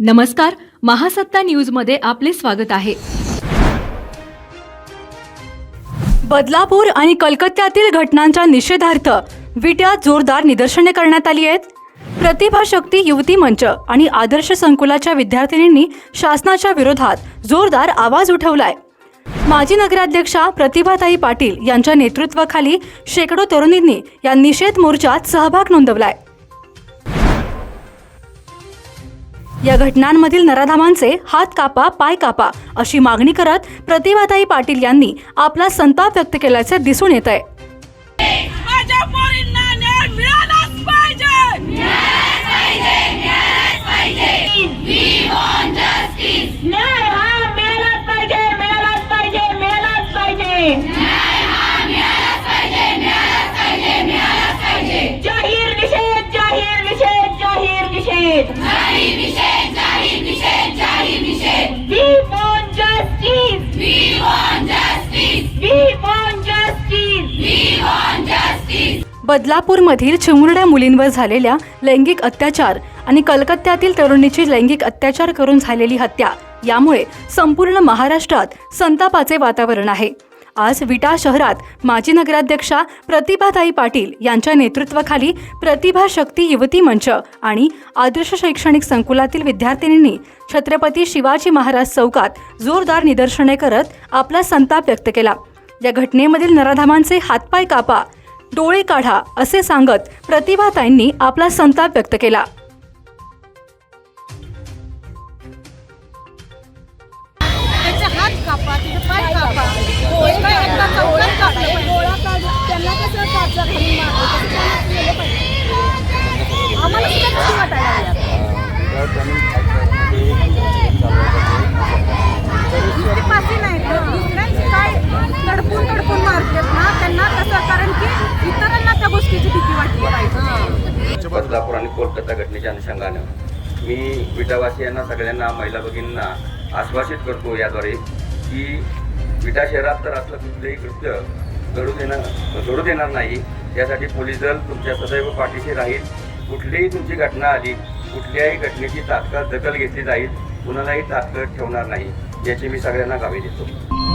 नमस्कार महासत्ता न्यूजमध्ये आपले स्वागत आहे. बदलापूर आणि कलकत्त्यातील घटनांच्या निषेधार्थ विट्यात जोरदार निदर्शने करण्यात आली आहेत. प्रतिभा शक्ती युवती मंच आणि आदर्श संकुलाच्या विद्यार्थिनींनी शासनाच्या विरोधात जोरदार आवाज उठवलाय. माजी नगराध्यक्षा प्रतिभाताई पाटील यांच्या नेतृत्वाखाली शेकडो तरुणींनी या निषेध मोर्चात सहभाग नोंदवलाय. या घटनांमधील नराधामांचे हात कापा पाय कापा अशी मागणी करत प्रतिभाताई पाटील यांनी आपला संताप व्यक्त केल्याचे दिसून येत आहे पोरींना बदलापूरमधील चिमुरड्या मुलींवर झालेल्या लैंगिक अत्याचार आणि कलकत्त्यातील तरुणीची लैंगिक अत्याचार करून झालेली हत्या यामुळे संपूर्ण महाराष्ट्रात संतापाचे वातावरण आहे. आज विटा शहरात माजी नगराध्यक्षा प्रतिभाताई पाटील यांच्या नेतृत्वाखाली प्रतिभा शक्ती युवती मंच आणि आदर्श शैक्षणिक संकुलातील विद्यार्थिनींनी छत्रपती शिवाजी महाराज चौकात जोरदार निदर्शने करत आपला संताप व्यक्त केला. या घटनेमधील नराधामांचे हातपाय कापा डोळे काढा असे सांगत प्रतिभाताईंनी आपला संताप व्यक्त केला. त्याचे कोलकाता घटनेच्या अनुषंगानं. मी विटावासियांना सगळ्यांना महिला भगिनींना आश्वासित करतो याद्वारे की विटा शहरात तर असलं कुठलंही कृत्य घडू देणार घडू देणार नाही. यासाठी पोलीस दल तुमच्या सदैव पाठीशी राहील. कुठलीही तुमची घटना आली कुठल्याही घटनेची तात्काळ दखल घेतली जाईल कुणालाही तात्काळ ठेवणार नाही याची मी सगळ्यांना गावी देतो.